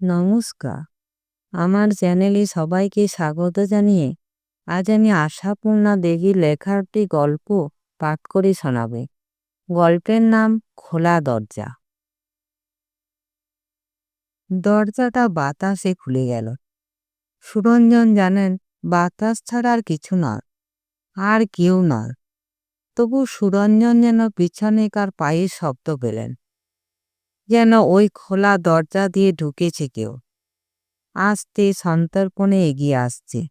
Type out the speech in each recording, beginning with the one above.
নমস্কার। আমার চ্যানেলে সবাইকে স্বাগত জানিয়ে আজ আমি আশাপূর্ণা দেবীর লেখা একটি গল্প পাঠ করে শোনাবে। গল্পের নাম খোলা দরজা। দরজাটা বাতাসে খুলে গেল। সুরঞ্জন জানেন, বাতাস ছাড়া আর কিছু নয়, আর কেউ নয়। তবু সুরঞ্জন যেন পিছনেকার পায়ের শব্দ পেলেন। যেন ওই খোলা দরজা দিয়ে ঢুকেছে কেউ। আস্তে সন্তর্পণে এগিয়ে আসছে।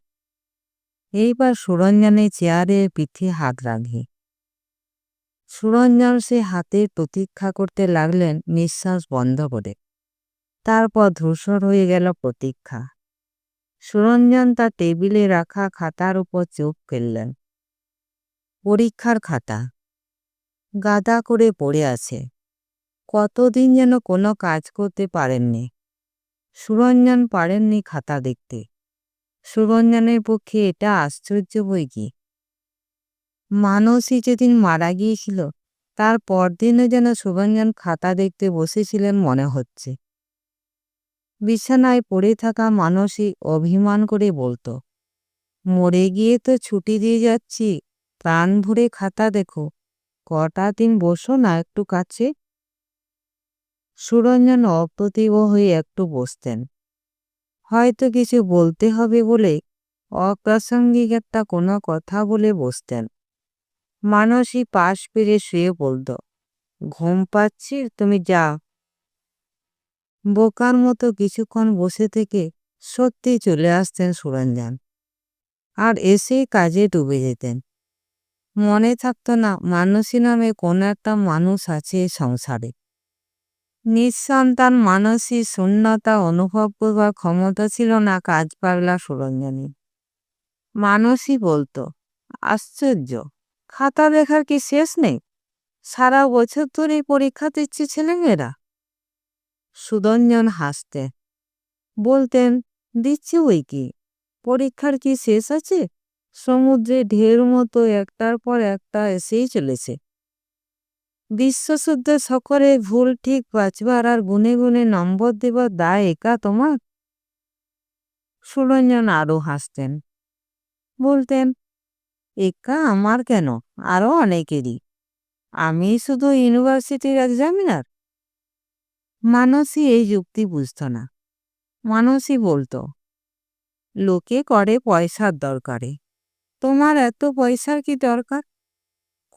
এইবার সুরঞ্জনের চেয়ারে পিঠে হাত রাখে। সুরঞ্জন সে হাতে প্রতীক্ষা করতে লাগলেন নিঃশ্বাস বন্ধ করে। তারপর ধূসর হয়ে গেল প্রতীক্ষা। সুরঞ্জন তার টেবিলে রাখা খাতার উপর চোখ ফেললেন। পরীক্ষার খাতা। গাদা করে পড়ে আছে। কতদিন যেন কোনো কাজ করতে পারেননি। সুরঞ্জন পারেননি খাতা দেখতে। সুরঞ্জনের পক্ষে এটা আশ্চর্য বই কি? মানসী যেদিন মারা গিয়েছিল, তার পরদিনও যেন সুরঞ্জন খাতা দেখতে বসেছিলেন মনে হচ্ছে। বিছানায় পড়ে থাকা মানসী অভিমান করে বলতো, মরে গিয়ে তো ছুটি দিয়ে যাচ্ছি, প্রাণ ভরে খাতা দেখো। কটা দিন বসো না একটু কাছে। সুরঞ্জন অপ্রতিভ হয়ে একটু বসতেন। হয়তো কিছু বলতে হবে বলে অপ্রাসঙ্গিক একটা কোনো কথা বলে বসতেন। মানসী পাশ পেরে শুয়ে বলত ঘুম পাচ্ছি তুমি যাও বোকার মতো কিছুক্ষণ বসে থেকে সত্যি চলে আসতেন সুরঞ্জন। আর এসেই কাজে ডুবে যেতেন। মনে থাকতো না, মানসী নামে কোনো একটা মানুষ আছে সংসারে। নিঃসন্তান মানসী শূন্যতা অনুভব করবার ক্ষমতা ছিল না, কাজ পাগলা সুরঞ্জনী। মানসী বলতো, আশ্চর্য, খাতা দেখার কি শেষ নেই? সারা বছর ধরে পরীক্ষা দিচ্ছে ছেলেমেয়েরা? সুদঞ্জন হাসতে, বলতেন, দিচ্ছে ওই কি? পরীক্ষার কি শেষ আছে? সমুদ্রে ঢের মতো একটার পর একটা এসেই চলেছে। বিশ্বশুদ্ধ সকলে ভুল ঠিক বাঁচবার আর গুনে গুনে নম্বর দেবার দায় একা তোমার? সুরঞ্জন আরও হাসতেন। বলতেন, একা আমার কেন? আরও অনেকেরই। আমি শুধু ইউনিভার্সিটির এক্সামিনার মানসী এই যুক্তি বুঝত না। মানসী বলতো, লোকে করে পয়সার দরকারে। তোমার এত পয়সার কি দরকার?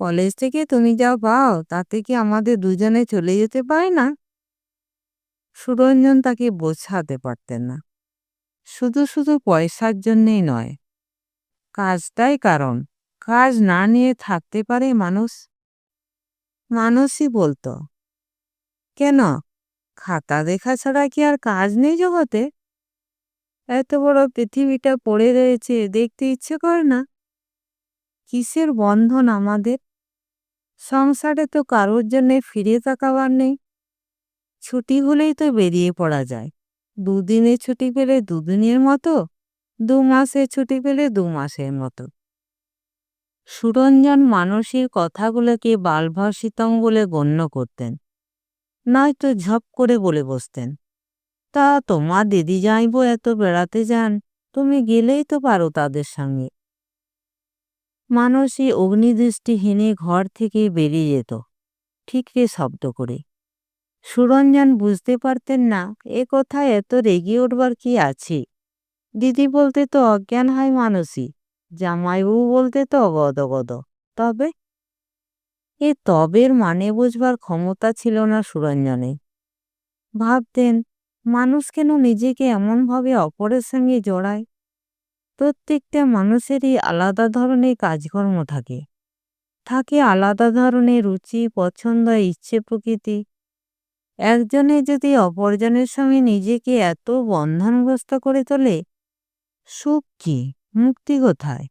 কলেজ থেকে তুমি যা পাও, তাতে কি আমাদের দুজনে চলে যেতে পারে না? সুরঞ্জন তাকে বোঝাতে পারতেন না। শুধু শুধু পয়সার জন্যেই নয়, কাজটাই কারণ। কাজ না নিয়ে থাকতে পারে মানুষ? মানুষই বলতো, কেন? খাতা দেখা ছাড়া কি আর কাজ নেই জগতে? এত বড় পৃথিবীটা পড়ে রয়েছে, দেখতে ইচ্ছে করে না? কিসের বন্ধন আমাদের? সংসারে তো কারোর জন্যে ফিরে তাকাবার নেই। ছুটি হলেই তো বেরিয়ে পড়া যায়। দুদিনে ছুটি পেলে দুদিনের মতো, দু মাসের ছুটি পেলে দু মাসের মতো। সুরঞ্জন মানসীর কথাগুলোকে বালভাসিতম বলে গণ্য করতেন। নয়তো ঝপ করে বলে বসতেন, তা তোমার দিদি যাইব এত বেড়াতে যান, তুমি গেলেই তো পারো তাদের সঙ্গে। মানসী অগ্নিদৃষ্টিহীনে ঘর থেকে বেরিয়ে যেত। ঠিকরে শব্দ করে। সুরঞ্জন বুঝতে পারতেন না, এ কথায় এত রেগে উঠবার কি আছে? দিদি বলতে তো অজ্ঞান হয় মানসী জামাইবাবু বলতে তো অগদগদ তবে? এ তবের মানে বুঝবার ক্ষমতা ছিল না সুরঞ্জনে ভাবতেন, মানুষ কেন নিজেকে এমনভাবে অপরের সঙ্গে জড়ায়? প্রত্যেকটা মানুষেরই আলাদা ধরনের কাজকর্ম থাকে। থাকে আলাদা ধরনের রুচি, পছন্দ, ইচ্ছে, প্রকৃতি। একজনে যদি অপরজনের সঙ্গে নিজেকে এত বন্ধনগ্রস্ত করে তোলে, সুখ কি? মুক্তি কোথায়?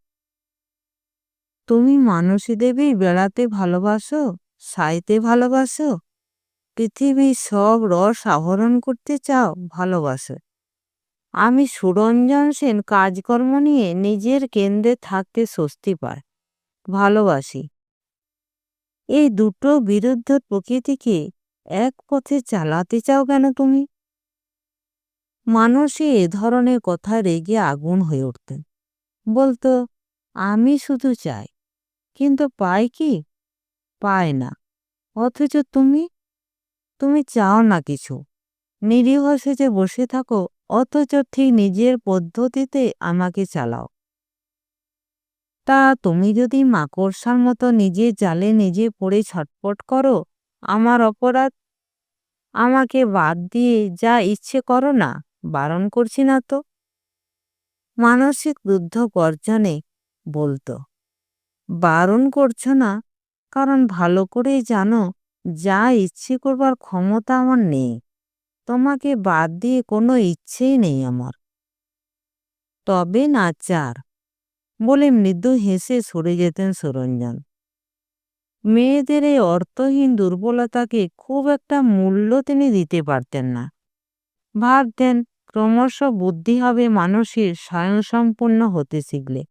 তুমি মানসী দেবী বেড়াতে ভালোবাসো, সাইতে ভালোবাসো, পৃথিবীর সব রস আহরণ করতে চাও, ভালোবাসো। আমি সুরঞ্জন সেন কাজকর্ম নিয়ে নিজের কেন্দ্রে থাকতে স্বস্তি পায় ভালোবাসি। এই দুটো বিরুদ্ধ প্রকৃতিকে এক পথে চালাতে চাও কেন তুমি? মানুষই এ ধরনের কথা রেগে আগুন হয়ে উঠতেন বলতো, আমি শুধু চাই, কিন্তু পাই কি? পায় না, অথচ তুমি তুমি চাও না কিছু। নিরীহ সেজে বসে থাকো অথচ ঠিক নিজের পদ্ধতিতে আমাকে চালাও। তা তুমি যদি মাকড়সার মতো নিজের জালে নিজে পড়ে ছটপট করো, আমার অপরাধ? আমাকে বাদ দিয়ে যা ইচ্ছে করো না, বারণ করছি না তো? মানসিক রুদ্ধ গর্জনে বলতো, বারণ করছ না? কারণ ভালো করেই জানো, যা ইচ্ছে করবার ক্ষমতা আমার নেই। তোমাকে বাদ দিয়ে কোনো ইচ্ছেই নেই আমার। তবে নাচার বলে মৃদু হেসে সরে যেতেন সুরঞ্জন মেয়েদের এই অর্থহীন দুর্বলতাকে খুব একটা মূল্য তিনি দিতে পারতেন না। ভাবতেন ক্রমশ বুদ্ধি হবে মানুষের স্বয়ংসম্পূর্ণ হতে শিখলে।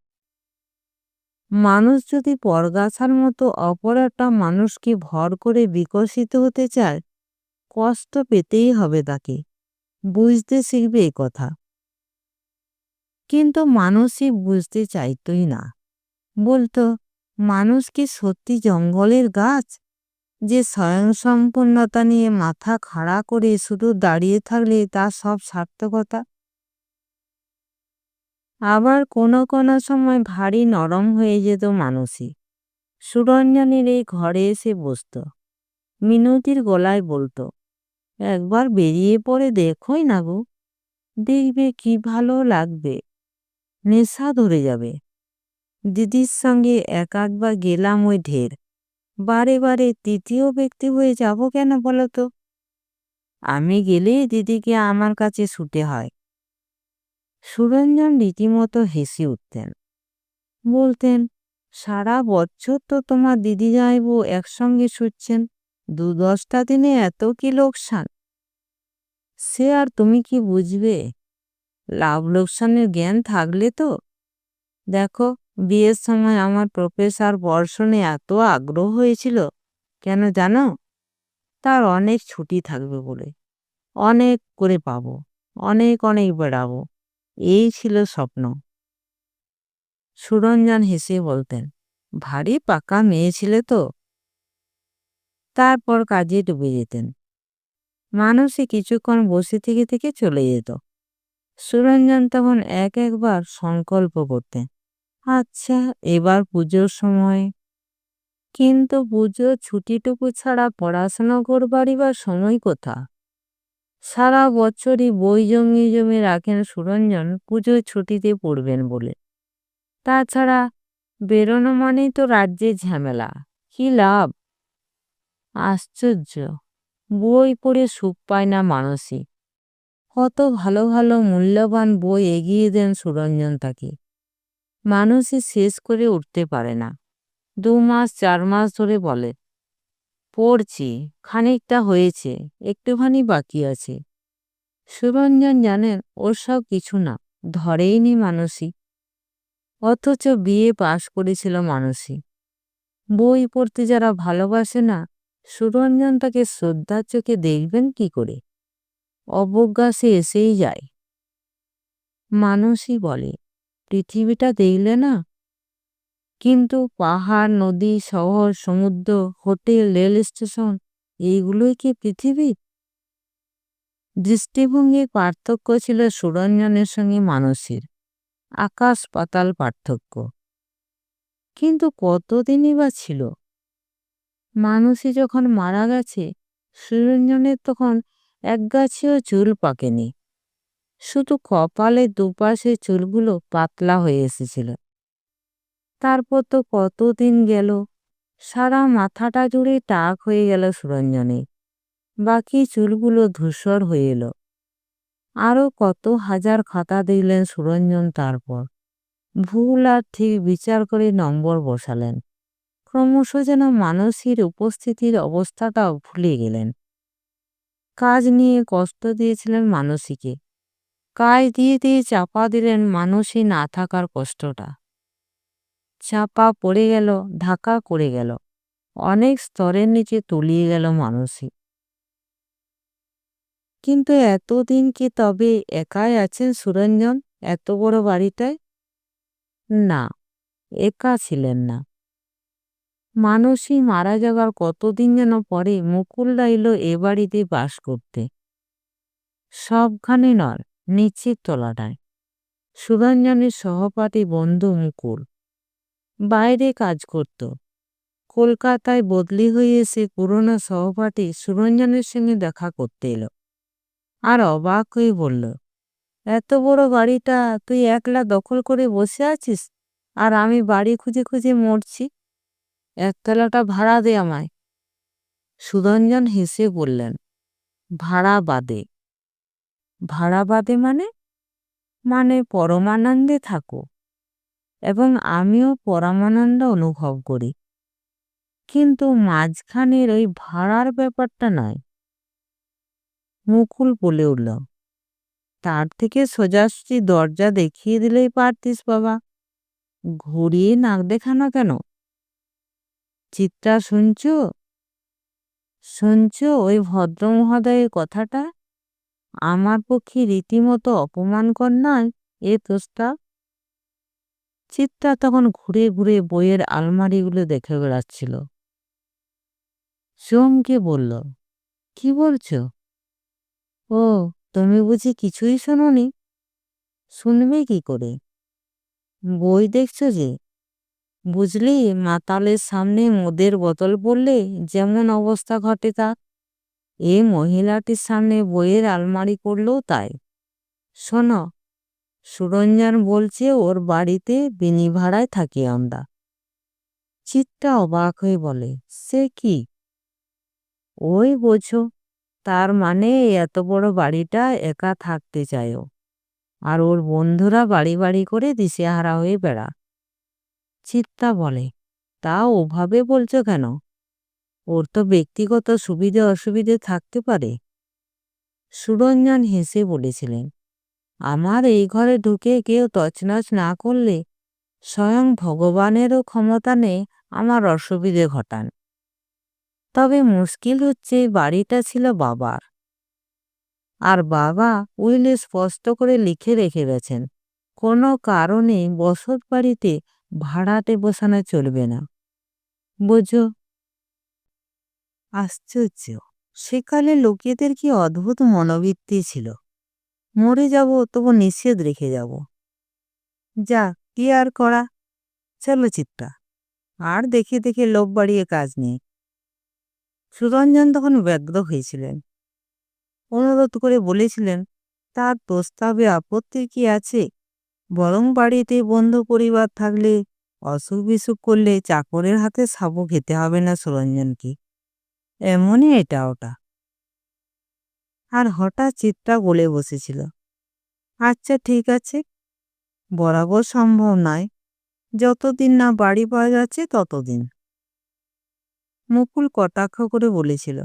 মানুষ যদি পরগাছার মতো অপর একটা মানুষকে ভর করে বিকশিত হতে চায় কষ্ট পেতেই হবে তাকে। বুঝতে শিখবে এ কথা। কিন্তু মানুষই বুঝতে চাইতই না। বলতো, মানুষ কি সত্যি জঙ্গলের গাছ? যে স্বয়ংসম্পূর্ণতা নিয়ে মাথা খাড়া করে শুধু দাঁড়িয়ে থাকলে তা সব সার্থকতা? আবার কোনো কোনো সময় ভারী নরম হয়ে যেত মানুষই সুরঞ্জনের এই ঘরে এসে বসত। মিনতির গলায় বলতো একবার বেরিয়ে পড়ে দেখোই না গো। দেখবে কি ভালো লাগবে। নেশা ধরে যাবে। দিদির সঙ্গে এক একবার গেলাম ওই ঢের। বারে বারে তৃতীয় ব্যক্তি হয়ে যাব কেন বলো তো আমি গেলে দিদিকে আমার কাছে ছুটে হয়। সুরঞ্জন রীতিমতো হেসে উঠতেন। বলতেন, সারা বছর তো তোমার দিদি যাইব একসঙ্গে ছুটছেন। দু দশটা দিনে এত কি লোকসান? সে আর তুমি কি বুঝবে? লাভ লোকসানের জ্ঞান থাকলে তো। দেখো, বিয়ের সময় আমার প্রফেসর বর্ষণে এত আগ্রহ হয়েছিল, কেন জানো? তার অনেক ছুটি থাকবে বলে। অনেক করে পাবো, অনেক অনেক বেড়াবো। এই ছিল স্বপ্ন। সুরঞ্জন হেসে বলতেন, ভারী পাকা মেয়ে ছিলে তো। তারপর কাজে ডুবে যেতেন। মানুষই কিছুক্ষণ বসে থেকে থেকে চলে যেত। সুরঞ্জন তখন এক একবার সংকল্প করতেন আচ্ছা এবার পুজোর সময়। কিন্তু পুজোর ছুটিটুকু ছাড়া পড়াশোনা করবারই বা সময় কোথা সারা বছরই বই জমিয়ে জমিয়ে রাখেন সুরঞ্জন পুজোর ছুটিতে পড়বেন বলে। তাছাড়া বেরোনো মানেই তো রাজ্যে ঝামেলা, কি লাভ? আশ্চর্য। বই পড়ে সুখ পায় না মানসী কত ভালো ভালো মূল্যবান বই এগিয়ে দেন সুরঞ্জন তাকে। মানুষই শেষ করে উঠতে পারে না। দু মাস, চার মাস ধরে বলে, পড়ছি, খানিকটা হয়েছে, একটুখানি বাকি আছে। সুরঞ্জন জানেন ওর সব কিছু না, ধরেইনি মানসী অথচ বিয়ে পাশ করেছিল মানসী বই পড়তে যারা ভালোবাসে না সুরঞ্জন তাকে শ্রদ্ধার চোখে দেখবেন কি করে? অবজ্ঞা সে এসেই যায়। মানুষই বলে, পৃথিবীটা দেখলে না? কিন্তু পাহাড়, নদী, শহর, সমুদ্র, হোটেল, রেল স্টেশন, এইগুলোই কি পৃথিবী? দৃষ্টিভঙ্গির পার্থক্য ছিল সুরঞ্জনের সঙ্গে মানুষের আকাশ পাতাল পার্থক্য। কিন্তু কতদিনই বা ছিল? মানুষই যখন মারা গেছে সুরঞ্জনের তখন এক একগাছিও চুল পাকেনি। শুধু কপালে দুপাশে চুলগুলো পাতলা হয়ে এসেছিল। তারপর তো কতদিন গেল, সারা মাথাটা জুড়ে টাক হয়ে গেল সুরঞ্জনে। বাকি চুলগুলো ধূসর হয়ে এলো। আরও কত হাজার খাতা দিলেন সুরঞ্জন তারপর। ভুল আর ঠিক বিচার করে নম্বর বসালেন। ক্রমশ যেন মানসীর উপস্থিতির অবস্থাটাও ভুলে গেলেন। কাজ নিয়ে কষ্ট দিয়েছিলেন মানসীকে। কাজ দিয়ে দিয়ে চাপা দিলেন মানুষই না থাকার কষ্টটা। চাপা পড়ে গেল ঢাকা করে গেল। অনেক স্তরের নিচে তলিয়ে গেল মানুষই কিন্তু এতদিন কি তবে একাই আছেন সুরঞ্জন, এত বড় বাড়িটায়? না, একা ছিলেন না। মানসী মারা যাবার কতদিন যেন পরে মুকুলদা এলো এ বাড়িতে বাস করতে। সবখানে নর, নিশ্চিত তলাটায়। সুরঞ্জনের সহপাঠী বন্ধু মুকুল। বাইরে কাজ করত। কলকাতায় বদলি হয়ে এসে পুরনো সহপাঠী সুরঞ্জনের সঙ্গে দেখা করতে এলো। আর অবাক হয়ে বলল, এত বড় বাড়িটা তুই একলা দখল করে বসে আছিস? আর আমি বাড়ি খুঁজে খুঁজে মরছি? একতলাটা ভাড়া দে আমায়। সুরঞ্জন হেসে বললেন, ভাড়া বাদে। ভাড়া বাদে মানে? মানে পরমানন্দে থাকো এবং আমিও পরমানন্দ অনুভব করি। কিন্তু মাঝখানের ওই ভাড়ার ব্যাপারটা নয়। মুকুল বলে উঠল, তার থেকে সোজাসুজি দরজা দেখিয়ে দিলেই পারতিস বাবা। ঘুরিয়ে নাক দেখানো কেন? চিত্রা, শুনছ? শুনছ ওই ভদ্র মহোদয়ের কথাটা? আমার পক্ষে রীতিমতো অপমানকর নয় এ প্রস্তাব চিত্রা তখন ঘুরে ঘুরে বইয়ের আলমারিগুলো দেখে বেড়াচ্ছিল। চমকে বলল, কি বলছো? ও, তুমি বুঝি কিছুই শোনোনি? শুনবে কি করে? বই দেখছ যে বুঝলি? মাতালের সামনে মদের বোতল পড়লে যেমন অবস্থা ঘটে তা এ মহিলাটির সামনে বইয়ের আলমারি করলেও তাই। শোনো, সুরঞ্জন বলছে ওর বাড়িতে বিনি ভাড়ায় থাকি আমরা। চিত্তা অবাক হয়ে বলে, সে কি? ওই বোঝো, তার মানে এত বড় বাড়িটা একা থাকতে চায়ও। আর ওর বন্ধুরা বাড়ি বাড়ি করে দিশেহারা হয়ে বেড়া। চিত্তা বলে, তা ওভাবে বলছো কেন? ওর তো ব্যক্তিগত সুবিধে অসুবিধে থাকতে পারে। সুরঞ্জন হেসে বলেছিলেন, আমার এই ঘরে ঢুকে কেউ তছনছ না করলে স্বয়ং ভগবানেরও ক্ষমতা নেই আমার অসুবিধে ঘটান। তবে মুশকিল হচ্ছে বাড়িটা ছিল বাবার। আর বাবা উইলে স্পষ্ট করে লিখে রেখে গেছেন, কোনো কারণে বসত বাড়িতে ভাড়াটে বসানো চলবে না। বোঝো? আশ্চর্য। সেকালে লোকেদের কি অদ্ভুত মনোবৃত্তি ছিল। মরে যাব, তবু নিষেধ রেখে যাব। যা, কি আর করা? চলো চিত্তা আর দেখে দেখে লোক বাড়িয়ে কাজ নেই। সুরঞ্জন তখন ব্যগ্র হয়েছিলেন। অনুরোধ করে বলেছিলেন, তার প্রস্তাবে আপত্তি কি আছে? বরং বাড়িতে বন্ধু পরিবার থাকলে অসুখ বিসুখ করলে চাকরের হাতে সাবু খেতে হবে না সুরঞ্জনকে এমনই এটা ওটা। আর হঠাৎ চিত্রা বলে বসেছিল আচ্ছা ঠিক আছে, বরাবর সম্ভব নয়, যতদিন না বাড়ি পাওয়া যাচ্ছে ততদিন। মুকুল কটাক্ষ করে বলেছিল,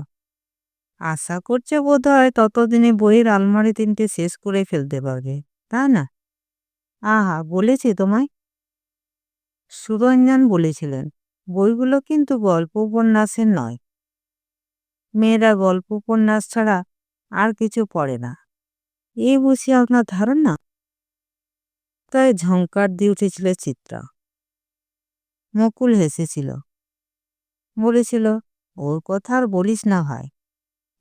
আশা করছে বোধ হয় ততদিনে বইয়ের আলমারি তিনটে শেষ করে ফেলতে পারবে তা না? আহা, বলেছি তোমায়। সুরঞ্জন বলেছিলেন, বইগুলো কিন্তু গল্প উপন্যাসের নয়। মেয়েরা গল্প উপন্যাস ছাড়া আর কিছু পড়ে না। এ বুঝি আপনার ধারণা? তাই ঝঙ্কার দিয়ে উঠেছিল চিত্রা। মুকুল হেসেছিল, বলেছিল, ওর কথা আর বলিস না ভাই।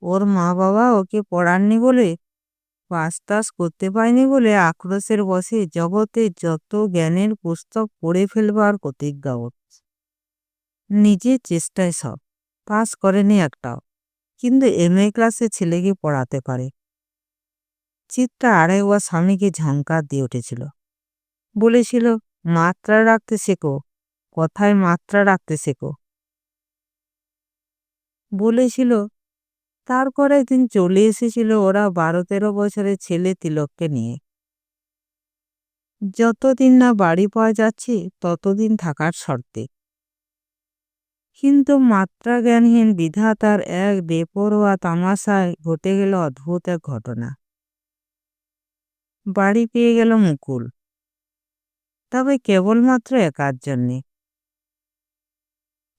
ওর মা বাবা ওকে পড়াননি বলে পাস টাস করতে পায়নি বলে আক্রোশের বসে জগতে যত জ্ঞানের পুস্তক পড়ে ফেলবার প্রতিজ্ঞা নিজের চেষ্টায় সব। পাস করেনি একটাও। কিন্তু এম এ ক্লাসে ছেলেকে পড়াতে পারে। চিত্রা ওয়া স্বামীকে ঝঙ্কার দিয়ে উঠেছিল। বলেছিল, মাত্রা রাখতে শেখো। কথায় মাত্রা রাখতে শেখো। বলেছিল তারপর একদিন চলে এসেছিল ওরা বারো তেরো বছরের ছেলে তিলককে নিয়ে। যতদিন না বাড়ি পাওয়া যাচ্ছে, ততদিন থাকার শর্তে। কিন্তু মাত্রা জ্ঞানহীন বিধাতার এক বেপরোয়া তামাশায় ঘটে গেল অদ্ভুত এক ঘটনা। বাড়ি পেয়ে গেল মুকুল। তবে কেবলমাত্র একার জন্যে।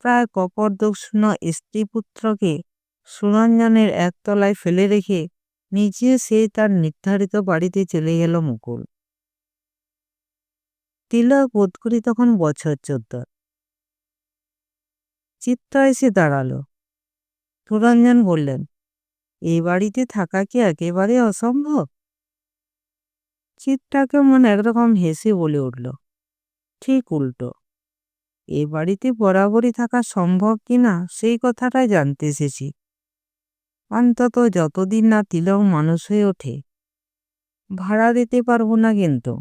প্রায় কপরদক্ষিণ স্ত্রীপুত্রকে সুরঞ্জনের একতলায় ফেলে রেখে নিচে সে তার নির্ধারিত বাড়িতে চলে গেল মুকুল। তিলক বোধ করি তখন বছর চোদ্দ। চিত্রা এসে দাঁড়াল। সুরঞ্জন বললেন এই বাড়িতে থাকা কি একেবারে অসম্ভব? চিত্রাকে মনে একরকম হেসে বলে উঠল, ঠিক উল্টো। এ বাড়িতে বরাবরই থাকা সম্ভব কিনা সেই কথাটাই জানতে এসেছি। অন্তত যতদিন না তিলক মানুষ হয়ে ওঠে, ভাড়া দিতে পারব না কিন্তু।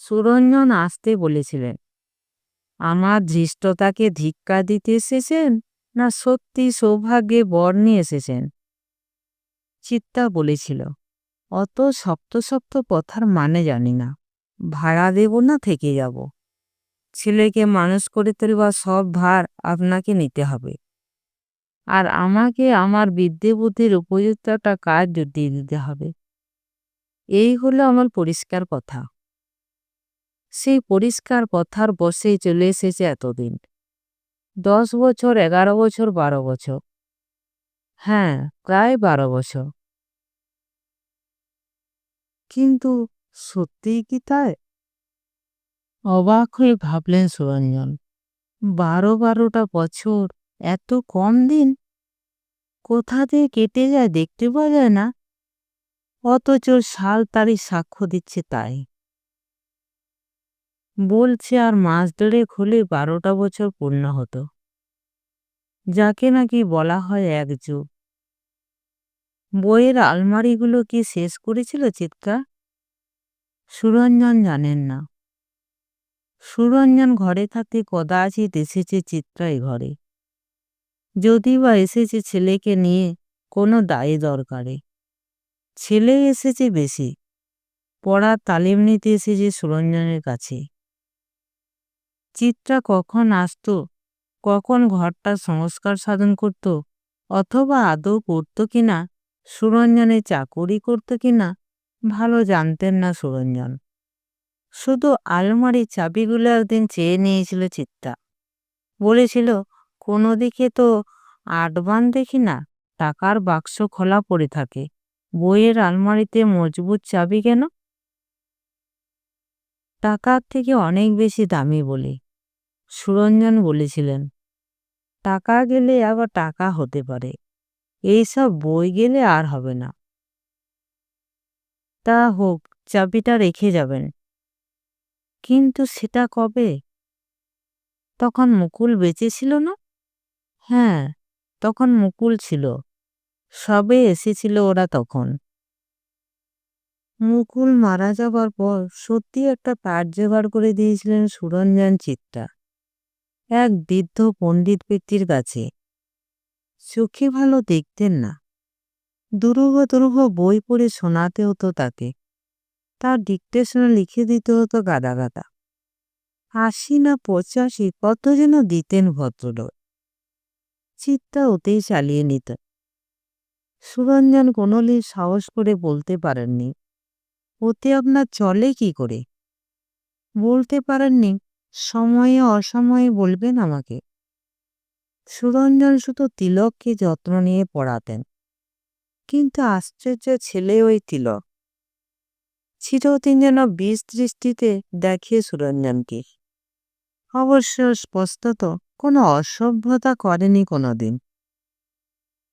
সুরঞ্জন আসতে বলেছিলেন, আমার ধৃষ্টতাকে ধিক্কা দিতে এসেছেন না সত্যি সৌভাগ্যে বর নিয়ে এসেছেন? চিত্তা বলেছিল, অত শক্ত শক্ত কথার মানে জানি না, ভাড়া দেব না থেকে যাব। ছেলেকে মানুষ করে তোলবার সব ভার আপনাকে নিতে হবে। আর আমাকে আমার বিদ্যে বুদ্ধির উপযুক্ত একটা কাজ জুটিয়ে দিতে হবে? এই হলো আমার পরিষ্কার কথা। সেই পরিষ্কার কথার বসেই চলে এসেছে এতদিন। দশ বছর, এগারো বছর, বারো বছর। হ্যাঁ প্রায় বারো বছর। কিন্তু সত্যিই কি তাই? অবাক হয়ে ভাবলেন সুরঞ্জন। বারো বারোটা বছর। এত কম দিন? কোথা দিয়ে কেটে যায় দেখতে পাওয়া যায় না। অথচ সাল তারই সাক্ষ্য দিচ্ছে তাই। বলছে আর মাস ধরে খুলে বারোটা বছর পূর্ণ হতো। যাকে নাকি বলা হয় এক যুগ। বইয়ের আলমারিগুলো কি শেষ করেছিল চিৎকার? সুরঞ্জন জানেন না। সুরঞ্জন ঘরে থাকতে কদাচিৎ এসেছে চিত্রাই ঘরে। যদি বা এসেছে ছেলেকে নিয়ে কোনো দায়ী দরকারে। ছেলে এসেছে বেশি, পড়ার তালিম নিতে এসেছে সুরঞ্জনের কাছে। চিত্রা কখন আসত, কখন ঘরটা সংস্কার সাধন করত, অথবা আদৌ করত কিনা, সুরঞ্জনে চাকরি করত কিনা, ভালো জানতেন না সুরঞ্জন। শুধু আলমারির চাবিগুলো একদিন চেয়ে নিয়েছিল চিত্তা বলেছিল কোনো দিকে তো আটবান দেখি না, টাকার বাক্স খোলা পড়ে থাকে। বইয়ের আলমারিতে মজবুত চাবি কেন? টাকার থেকে অনেক বেশি দামি বলে, সুরঞ্জন বলেছিলেন। টাকা গেলে আবার টাকা হতে পারে, এইসব বই গেলে আর হবে না। তা হোক, চাবিটা রেখে যাবেন। কিন্তু সেটা কবে? তখন মুকুল বেঁচে ছিল না? হ্যাঁ তখন মুকুল ছিল। সবে এসেছিল ওরা তখন। মুকুল মারা যাবার পর সত্যি একটা পাট জোগাড় করে দিয়েছিলেন সুরঞ্জন চিত্তা এক বৃদ্ধ পণ্ডিত ব্যক্তির কাছে। চোখে ভালো দেখতেন না। দুরূহ দুরূহ বই পড়ে শোনাতে হতো তাকে। তার ডিকটেশনে লিখে দিতে হতো গাদা গাদা। আশি না পঁচাশি কত যেন দিতেন ভদ্রলোক। চিত্তা ওতেই চালিয়ে নিত। সুরঞ্জন কোনলি সাহস করে বলতে পারেননি, ওতে আপনার চলে কি করে? বলতে পারেননি, সময়ে অসময়ে বলবেন আমাকে। সুরঞ্জন শুধু তিলককে যত্ন নিয়ে পড়াতেন, কিন্তু আশ্চর্য ছেলে ওই তিলক। চিরদিন যেন বিষ দৃষ্টিতে দেখে সুরঞ্জনকে। অবশ্য স্পষ্টত কোনো অসভ্যতা করেনি কোনোদিন।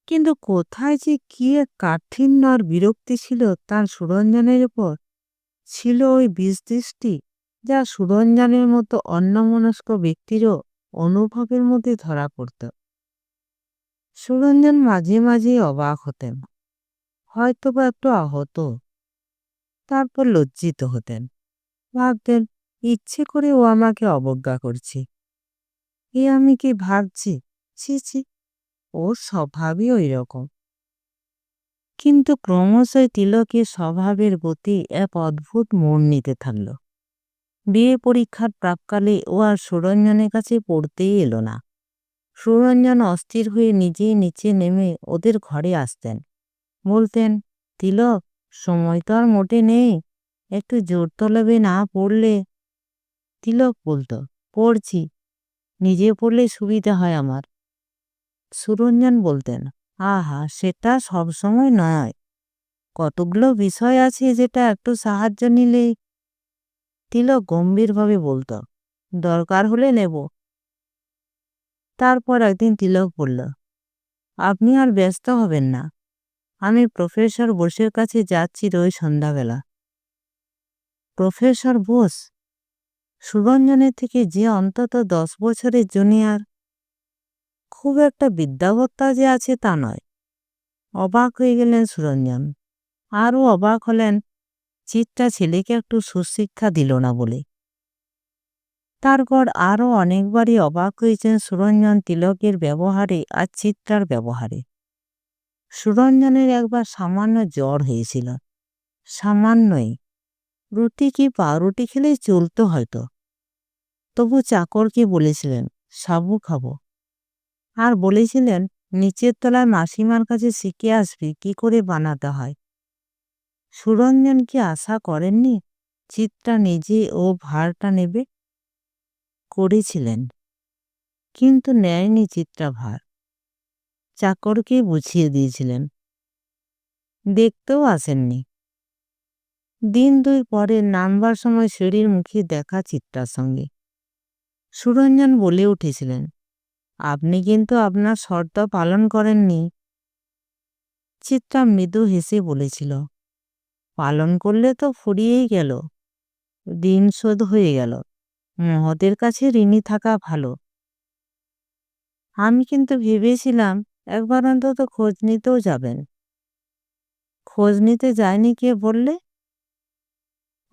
কিন্তু কোথায় যে কি এক কাঠিন্য আর বিরক্তি ছিল তার সুরঞ্জনের উপর, ছিল ওই বিষদৃষ্টি যা সুরঞ্জনের মতো অন্যমনস্ক ব্যক্তিরও অনুভবের মধ্যে ধরা পড়ত। সুরঞ্জন মাঝে মাঝে অবাক হতেন হয়তো বা একটু আহত, তারপর লজ্জিত হতেন। ভাবতেন, ইচ্ছে করে ও আমাকে অবজ্ঞা করছে। এ আমি কি ভাবছি? ছি ছি। ওর স্বভাবই ওই রকম কিন্তু ক্রমশই তিলকের স্বভাবের গতি এক অদ্ভুত মন নিতে থাকল বিয়ে পরীক্ষার প্রাককালে ও আর সুরঞ্জনের কাছে পড়তেই এলো না। সুরঞ্জন অস্থির হয়ে নিজেই নিচে নেমে ওদের ঘরে আসতেন। বলতেন, তিলক, সময় তো আর মোটে নেই। একটু জোর তলবে না পড়লে? তিলক বলতো, পড়ছি। নিজে পড়লে সুবিধা হয় আমার। সুরঞ্জন বলতেন, আহা, সেটা সবসময় নয়। কতগুলো বিষয় আছে যেটা একটু সাহায্য নিলেই? তিলক গম্ভীরভাবে বলতো, দরকার হলে নেব। তারপর একদিন তিলক বলল, আপনি আর ব্যস্ত হবেন না। আমি প্রফেসর বোসের কাছে যাচ্ছি রই সন্ধ্যাবেলা। প্রফেসর বোস? সুরঞ্জনের থেকে যে অন্তত দশ বছরের জুনিয়র, খুব একটা বিদ্যাবত্তা যে আছে তা নয়। অবাক হয়ে গেলেন সুরঞ্জন। আরও অবাক হলেন, চিত্রা ছেলেকে একটু সুশিক্ষা দিল না বলে। তারপর আরও অনেকবারই অবাক হয়েছেন সুরঞ্জন তিলকের ব্যবহারে আর চিত্রার ব্যবহারে। সুরঞ্জনের একবার সামান্য জ্বর হয়েছিল। সামান্যই রুটি কি পাউরুটি খেলেই চলতো হয়তো। তবু চাকরকে বলেছিলেন, সাবু খাব। আর বলেছিলেন, নিচের তলায় মাসিমার কাছে শিখে আসবি, কি করে বানাতে হয়? সুরঞ্জন কি আশা করেননি চিত্রা নিজে ও ভারটা নেবে? করেছিলেন, কিন্তু নেয়নি চিত্রা ভার। চাকরকে বুঝিয়ে দিয়েছিলেন, দেখতেও আসেননি। দিন দুই পরে নামবার সময় সিঁড়ির মুখে দেখা চিত্রার সঙ্গে। সুরঞ্জন বলে উঠেছিলেন, আপনি কিন্তু আপনার শর্ত পালন করেননি। চিত্রা মৃদু হেসে বলেছিল, পালন করলে তো ফুরিয়েই গেল দিন শোধ হয়ে গেল, মহতের কাছে ঋণী থাকা ভালো। আমি কিন্তু ভেবেছিলাম একবার অন্তত খোঁজ নিতেও যাবেন। খোঁজ নিতে যায়নি কে বললে?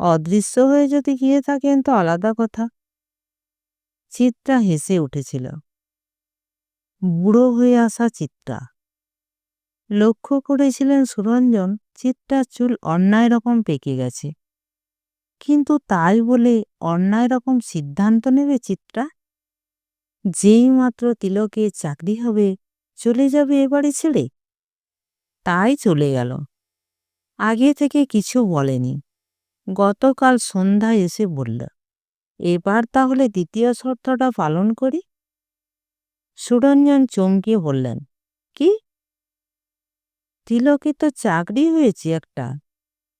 অদৃশ্য হয়ে যদি গিয়ে থাকেন তো আলাদা কথা। চিত্রা হেসে উঠেছিল। বুড়ো হয়ে আসা চিত্রা। লক্ষ্য করেছিলেন সুরঞ্জন, চিত্রার চুল অন্যায় রকম পেকে গেছে। কিন্তু তাই বলে অন্যায় রকম সিদ্ধান্ত নেবে চিত্রা? যেই মাত্র তিলকে চাকরি হবে, চলে যাবে এবারে ছেড়ে? তাই চলে গেল। আগে থেকে কিছু বলেনি। গতকাল সন্ধ্যায় এসে বলল, এবার তাহলে দ্বিতীয় শর্তটা পালন করি? সুরঞ্জন চমকে বললেন, কি? তিলকে তো চাকরি হয়েছে একটা।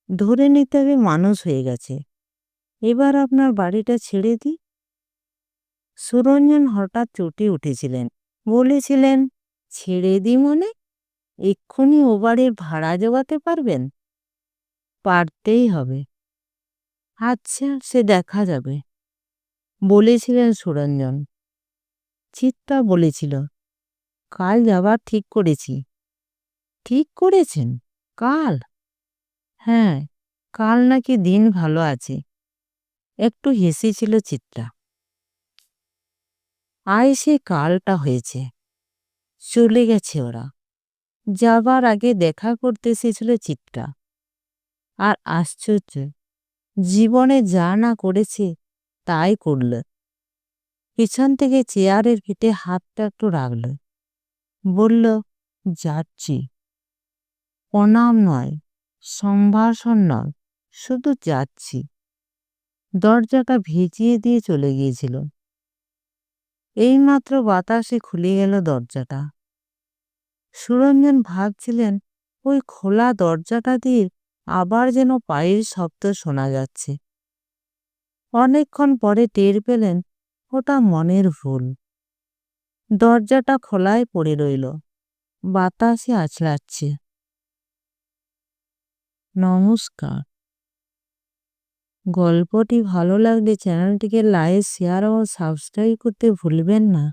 ধরে নিতে হবে মানুষ হয়ে গেছে। এবার আপনার বাড়িটা ছেড়ে দিই? সুরঞ্জন হঠাৎ চটে উঠেছিলেন, বলেছিলেন, ছেড়ে দিই মনে? এক্ষুনি ও বাড়ির ভাড়া জোগাতে পারবেন? পারতেই হবে। আচ্ছা সে দেখা যাবে। বলেছিলেন সুরঞ্জন। চিত্তা বলেছিল, কাল যাবার ঠিক করেছি। ঠিক করেছেন? কাল? হ্যাঁ কাল নাকি দিন ভালো আছে। একটু হেসেছিল চিত্রা আয় সে কালটা হয়েছে। চলে গেছে ওরা। যাবার আগে দেখা করতে এসেছিল চিত্রা আর আশ্চর্য জীবনে যা না করেছে, তাই করল। পিছন থেকে চেয়ারের ফিটে হাতটা একটু রাখল। বলল, যাচ্ছি। প্রণাম নয়, সম্ভাষণ নয়, শুধু যাচ্ছি। দরজাটা ভিজিয়ে দিয়ে চলে গিয়েছিল। এইমাত্র বাতাসে খুলে গেল দরজাটা। সুরঞ্জন ভাবছিলেন, ওই খোলা দরজাটা দিয়ে আবার যেন পায়ের শব্দ শোনা যাচ্ছে। অনেকক্ষণ পরে টের পেলেন ওটা মনের ভুল। দরজাটা খোলায় পড়ে রইল। বাতাসে আছড়াচ্ছে নমস্কার। গল্পটি ভালো লাগলে চ্যানেলটিকে লাইক, শেয়ার ও সাবস্ক্রাইব করতে ভুলবেন না।